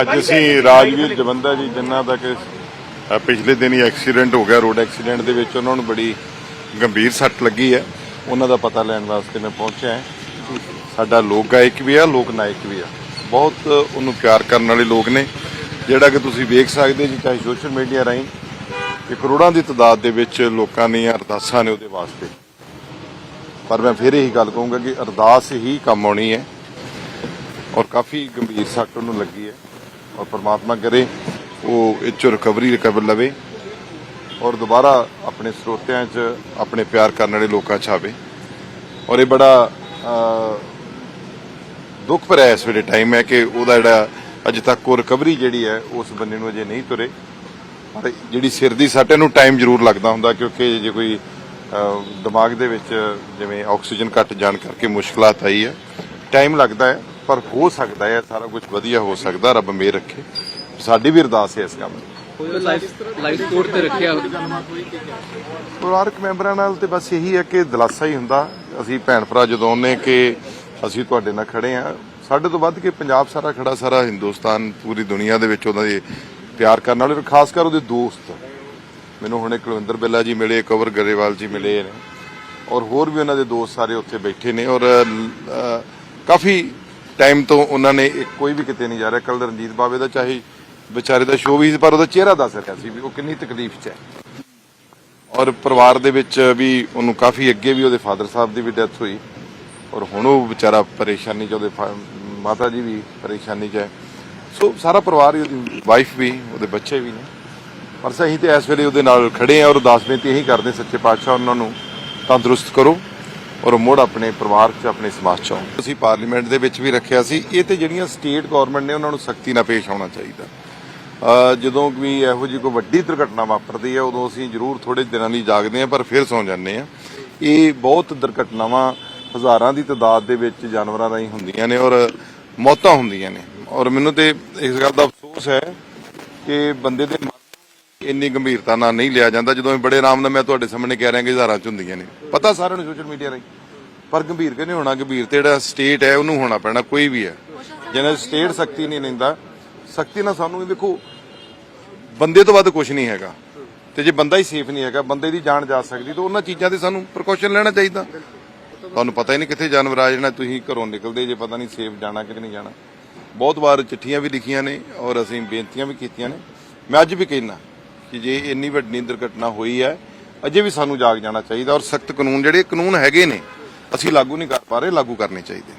ਅੱਜ ਅਸੀਂ ਰਾਜਵੀਰ ਜਵੰਦਾ ਜੀ ਜਿਨ੍ਹਾਂ ਦਾ ਕਿ ਪਿਛਲੇ ਦਿਨ ਹੀ ਐਕਸੀਡੈਂਟ ਹੋ ਗਿਆ ਰੋਡ ਐਕਸੀਡੈਂਟ ਦੇ ਵਿੱਚ ਉਹਨਾਂ ਨੂੰ ਬੜੀ ਗੰਭੀਰ ਸੱਟ ਲੱਗੀ ਹੈ। ਉਹਨਾਂ ਦਾ ਪਤਾ ਲੈਣ ਵਾਸਤੇ ਮੈਂ ਪਹੁੰਚਿਆ ਹਾਂ। ਸਾਡਾ ਲੋਕ ਗਾਇਕ ਵੀ ਆ ਲੋਕ ਨਾਇਕ ਵੀ ਆ। ਬਹੁਤ ਉਹਨੂੰ ਪਿਆਰ ਕਰਨ ਵਾਲੇ ਲੋਕ ਨੇ। ਜਿਹੜਾ ਕਿ ਤੁਸੀਂ ਵੇਖ ਸਕਦੇ ਜੀ ਚਾਹੇ ਸੋਸ਼ਲ ਮੀਡੀਆ ਰਾਹੀਂ ਕਿ ਕਰੋੜਾਂ ਦੀ ਤਾਦਾਦ ਦੇ ਵਿੱਚ ਲੋਕਾਂ ਨੇ ਅਰਦਾਸਾਂ ਨੇ ਉਹਦੇ ਵਾਸਤੇ। ਪਰ ਮੈਂ ਫਿਰ ਇਹੀ ਗੱਲ ਕਹੂੰਗਾ ਕਿ ਅਰਦਾਸ ਹੀ ਕੰਮ ਆਉਣੀ ਹੈ ਔਰ ਕਾਫੀ ਗੰਭੀਰ ਸੱਟ ਉਹਨੂੰ ਲੱਗੀ ਹੈ। ਔਰ ਪਰਮਾਤਮਾ ਕਰੇ ਉਹ ਇਹ ਚੋਂ ਰਿਕਵਰੀ ਰਿਕਵਰ ਲਵੇ ਔਰ ਦੁਬਾਰਾ ਆਪਣੇ ਸਰੋਤਿਆਂ 'ਚ ਆਪਣੇ ਪਿਆਰ ਕਰਨ ਵਾਲੇ ਲੋਕਾਂ 'ਚ ਆਵੇ ਔਰ ਇਹ ਬੜਾ ਦੁੱਖ ਭਰਿਆ ਇਸ ਵੇਲੇ ਟਾਈਮ ਹੈ ਕਿ ਉਹਦਾ ਜਿਹੜਾ ਅਜੇ ਤੱਕ ਉਹ ਰਿਕਵਰੀ ਜਿਹੜੀ ਹੈ ਉਸ ਬੰਦੇ ਨੂੰ ਅਜੇ ਨਹੀਂ ਤੁਰੇ ਪਰ ਜਿਹੜੀ ਸਿਰ ਦੀ ਸੱਟ ਇਹਨੂੰ ਟਾਈਮ ਜ਼ਰੂਰ ਲੱਗਦਾ ਹੁੰਦਾ ਕਿਉਂਕਿ ਜੇ ਕੋਈ ਦਿਮਾਗ ਦੇ ਵਿੱਚ ਜਿਵੇਂ ਆਕਸੀਜਨ ਘੱਟ ਜਾਣ ਕਰਕੇ ਮੁਸ਼ਕਲਾਤ ਆਈ ਹੈ ਟਾਈਮ ਲੱਗਦਾ ਹੈ ਪਰ ਹੋ ਸਕਦਾ ਹੈ ਸਾਰਾ ਕੁਝ ਵਧੀਆ ਹੋ ਸਕਦਾ ਰੱਬ ਮੇਰ ਰੱਖੇ। ਸਾਡੀ ਵੀ ਅਰਦਾਸ ਹੈ ਇਸ ਕੰਮ ਦੀ। ਲਾਈਫ ਸਪੋਰਟ ਤੇ ਰੱਖਿਆ ਪਰਿਵਾਰਕ ਮੈਂਬਰਾਂ ਨਾਲ ਤੇ ਬਸ ਇਹੀ ਹੈ ਕਿ ਦਿਲਾਸਾ ਹੀ ਹੁੰਦਾ। ਅਸੀਂ ਭੈਣ ਭਰਾ ਜਦੋਂ ਆਉਂਦੇ ਕਿ ਅਸੀਂ ਤੁਹਾਡੇ ਨਾਲ ਖੜੇ ਆ ਸਾਡੇ ਤੋਂ ਵੱਧ ਕੇ ਪੰਜਾਬ ਸਾਰਾ ਖੜਾ ਸਾਰਾ ਹਿੰਦੁਸਤਾਨ ਪੂਰੀ ਦੁਨੀਆ ਦੇ ਵਿੱਚ ਉਹਨਾਂ ਦੇ ਪਿਆਰ ਕਰਨ ਵਾਲੇ ਖਾਸ ਕਰ ਉਹਦੇ ਦੋਸਤ। ਮੈਨੂੰ ਹੁਣੇ ਕੁਲਵਿੰਦਰ ਬਿੱਲਾ ਜੀ ਮਿਲੇ ਕਵਰ ਗਰੇਵਾਲ ਜੀ ਮਿਲੇ ਨੇ। ਔਰ ਹੋਰ ਵੀ ਉਹਨਾਂ ਦੇ ਦੋਸਤ ਸਾਰੇ ਉੱਥੇ ਬੈਠੇ ਨੇ ਔਰ ਕਾਫੀ ਟਾਈਮ ਤੋਂ ਉਹਨਾਂ ਨੇ ਕੋਈ ਵੀ ਕਿਤੇ ਨਹੀਂ ਜਾ ਰਿਹਾ। ਕੱਲ ਰਣਜੀਤ ਬਾਵੇ ਦਾ ਚਾਹੇ ਵਿਚਾਰੇ ਦਾ ਸ਼ੋਅ ਵੀ ਸੀ, ਪਰ ਉਹਦਾ ਚਿਹਰਾ ਦੱਸ ਰਿਹਾ ਸੀ ਵੀ ਉਹ ਕਿੰਨੀ ਤਕਲੀਫ 'ਚ ਹੈ। ਔਰ ਪਰਿਵਾਰ ਦੇ ਵਿੱਚ ਵੀ ਉਹਨੂੰ ਕਾਫੀ ਅੱਗੇ ਵੀ ਉਹਦੇ ਫਾਦਰ ਸਾਹਿਬ ਦੀ ਵੀ ਡੈਥ ਹੋਈ। ਔਰ ਹੁਣ ਉਹ ਵਿਚਾਰਾ ਪਰੇਸ਼ਾਨੀ 'ਚ ਉਹਦੇ ਮਾਤਾ ਜੀ ਵੀ ਪਰੇਸ਼ਾਨੀ 'ਚ ਹੈ। ਸੋ ਸਾਰਾ ਪਰਿਵਾਰ ਹੀ ਉਹਦੀ ਵਾਈਫ ਵੀ, ਉਹਦੇ ਬੱਚੇ ਵੀ ਨੇ। ਪਰ ਸਹੀ ਤੇ ਇਸ ਵੇਲੇ ਉਹਦੇ ਨਾਲ ਖੜੇ ਆ ਔਰ ਅਰਦਾਸ ਬੇਨਤੀ ਇਹੀ ਕਰਦੇ ਸੱਚੇ ਪਾਤਸ਼ਾਹ ਉਹਨਾਂ ਨੂੰ ਤੰਦਰੁਸਤ ਕਰੋ। ਔਰ ਮੁੜ ਆਪਣੇ ਪਰਿਵਾਰ 'ਚ, ਆਪਣੇ ਸਮਾਜ 'ਚ ਆਓ ਅਸੀਂ ਪਾਰਲੀਮੈਂਟ ਦੇ ਵਿੱਚ ਵੀ ਰੱਖਿਆ ਸੀ। ਇਹ ਤੇ ਜਿਹੜੀਆਂ ਸਟੇਟ ਗਵਰਨਮੈਂਟ ਨੇ ਉਹਨਾਂ ਨੂੰ ਸਖਤੀ ਨਾਲ ਪੇਸ਼ ਆਉਣਾ ਚਾਹੀਦਾ। ਜਦੋਂ ਵੀ ਇਹੋ ਜਿਹੀ ਕੋਈ ਵੱਡੀ ਦੁਰਘਟਨਾ ਵਾਪਰਦੀ ਹੈ, ਉਦੋਂ ਅਸੀਂ ਜ਼ਰੂਰ ਥੋੜੇ ਦਿਨਾਂ ਲਈ ਜਾਗਦੇ ਹਾਂ, ਪਰ ਫਿਰ ਸੌਂ ਜਾਂਦੇ ਹਾਂ। ਇਹ ਬਹੁਤ ਦੁਰਘਟਨਾਵਾਂ ਹਜ਼ਾਰਾਂ ਦੀ ਤਾਦਾਦ ਦੇ ਵਿੱਚ ਜਾਨਵਰਾਂ ਰਾਹੀਂ ਹੁੰਦੀਆਂ ਨੇ ਔਰ ਮੌਤਾਂ ਹੁੰਦੀਆਂ ਨੇ। ਔਰ ਮੈਨੂੰ ਤੇ ਇਸ ਗੱਲ ਦਾ ਅਫਸੋਸ ਹੈ ਕਿ ਬੰਦੇ ਦੇ ਇੰਨੀ ਗੰਭੀਰਤਾ ਨਾਲ ਨਹੀਂ ਲਿਆ ਜਾਂਦਾ। ਜਦੋਂ ਬੜੇ ਆਰਾਮ ਨਾਲ ਮੈਂ ਤੁਹਾਡੇ ਸਾਹਮਣੇ ਕਹਿ ਰਿਹਾ ਕਿ ਹਜ਼ਾਰਾਂ ਚ ਹੁੰਦੀਆਂ ਨੇ। ਪਤਾ ਸਾਰਿਆਂ ਨੂੰ ਸੋਸ਼ਲ ਮੀਡੀਆ ਰਾਹੀਂ। ਪਰ ਗੰਭੀਰ ਕਿ ਨਹੀਂ ਹੋਣਾ? ਗੰਭੀਰ ਤੇ ਜਿਹੜਾ ਸਟੇਟ ਹੈ, ਉਹਨੂੰ ਹੋਣਾ ਪੈਣਾ, ਕੋਈ ਵੀ ਹੈ। ਜਿਹਨੇ ਸਟੇਟ ਸਖਤੀ ਨਹੀਂ ਲੈਂਦਾ, ਸਖਤੀ ਨਾਲ ਸਾਨੂੰ ਇਹ ਦੇਖੋ, ਬੰਦੇ ਤੋਂ ਵੱਧ ਕੁਝ ਨਹੀਂ ਹੈਗਾ। ਤੇ ਜੇ ਬੰਦਾ ਹੀ ਸੇਫ ਨਹੀਂ ਹੈਗਾ, ਬੰਦੇ ਦੀ ਜਾਨ ਜਾ ਸਕਦੀ, ਤਾਂ ਉਹਨਾਂ ਚੀਜ਼ਾਂ ਤੇ ਸਾਨੂੰ ਪ੍ਰੀਕਾਸ਼ਨ ਲੈਣਾ ਚਾਹੀਦਾ। ਤੁਹਾਨੂੰ ਪਤਾ ਹੀ ਨਹੀਂ ਕਿੱਥੇ ਜਾਨਵਰ ਆ ਜਾਣਾ, ਤੁਸੀਂ ਘਰੋਂ ਨਿਕਲਦੇ ਜੇ ਪਤਾ ਨਹੀਂ ਸੇਫ ਜਾਣਾ ਕਿ ਨਹੀਂ ਜਾਣਾ। ਬਹੁਤ ਵਾਰ ਚਿੱਠੀਆਂ ਵੀ ਲਿਖੀਆਂ ਨੇ ਔਰ ਅਸੀਂ ਬੇਨਤੀਆਂ ਵੀ ਕੀਤੀਆਂ ਨੇ। ਮੈਂ ਅੱਜ ਵੀ ਕਹਿਣਾ ਕਿ ਜੇ ਇੰਨੀ ਵੱਡੀ ਦੁਰਘਟਨਾ ਹੋਈ ਹੈ, ਅਜੇ ਵੀ ਸਾਨੂੰ ਜਾਗ ਜਾਣਾ ਚਾਹੀਦਾ ਔਰ ਸਖਤ ਕਾਨੂੰਨ ਜਿਹੜੇ ਕਾਨੂੰਨ ਹੈਗੇ ਨੇ, ਅਸੀਂ ਲਾਗੂ ਨਹੀਂ ਕਰ ਪਾ ਰਹੇ, ਲਾਗੂ ਕਰਨੇ ਚਾਹੀਦੇ ਨੇ।